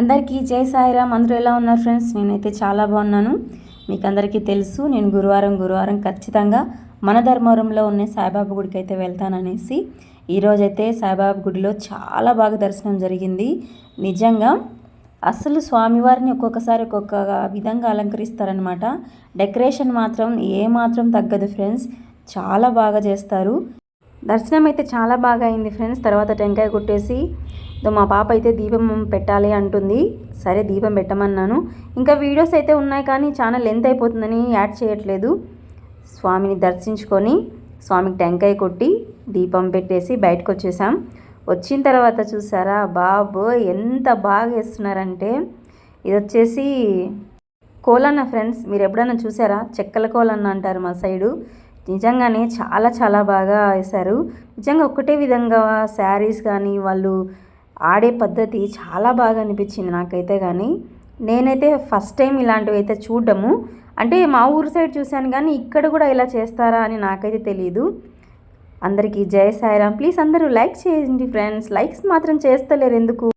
అందరికీ జై సాయిరామ్. అందరూ ఎలా ఉన్నారు ఫ్రెండ్స్? నేనైతే చాలా బాగున్నాను. మీకు అందరికీ తెలుసు నేను గురువారం గురువారం ఖచ్చితంగా మన ధర్మవరంలో ఉన్న సాయిబాబా గుడికి అయితే వెళ్తాననేసి ఈరోజైతే సాయిబాబా గుడిలో చాలా బాగా దర్శనం జరిగింది. నిజంగా అసలు స్వామివారిని ఒక్కొక్కసారి ఒక్కొక్క విధంగా అలంకరిస్తారనమాట డెకరేషన్ మాత్రం ఏ మాత్రం తగ్గదు ఫ్రెండ్స్. చాలా బాగా చేస్తారు. దర్శనం అయితే చాలా బాగా అయింది ఫ్రెండ్స్. తర్వాత టెంకాయ కొట్టేసి మా పాప అయితే దీపం పెట్టాలి అంటుంది. సరే దీపం పెట్టమన్నాను. ఇంకా వీడియోస్ అయితే ఉన్నాయి కానీ చాలా లెంత్ అయిపోతుందని యాడ్ చేయట్లేదు. స్వామిని దర్శించుకొని స్వామికి టెంకాయ కొట్టి దీపం పెట్టేసి బయటకు వచ్చేసాం వచ్చిన తర్వాత చూసారా బాబో ఎంత బాగా వేస్తున్నారంటే ఇది వచ్చేసి కోలన్న ఫ్రెండ్స్ మీరు ఎప్పుడైనా చూసారా? చెక్కల కోలన్న అంటారు మా సైడు. నిజంగానే చాలా చాలా బాగా వేశారు. నిజంగా ఒకటే విధంగా శారీస్ కానీ వాళ్ళు ఆడే పద్ధతి చాలా బాగా అనిపించింది నాకైతే కానీ. నేనైతే ఫస్ట్ టైం ఇలాంటివి అయితే చూడడము. అంటే మా ఊరు సైడ్ చూశాను కానీ ఇక్కడ కూడా ఇలా చేస్తారా అని నాకైతే తెలియదు అందరికీ జయ సాయిరామ్. ప్లీజ్ అందరూ లైక్ చేయండి ఫ్రెండ్స్. లైక్స్ మాత్రం చేస్తలేరు ఎందుకు?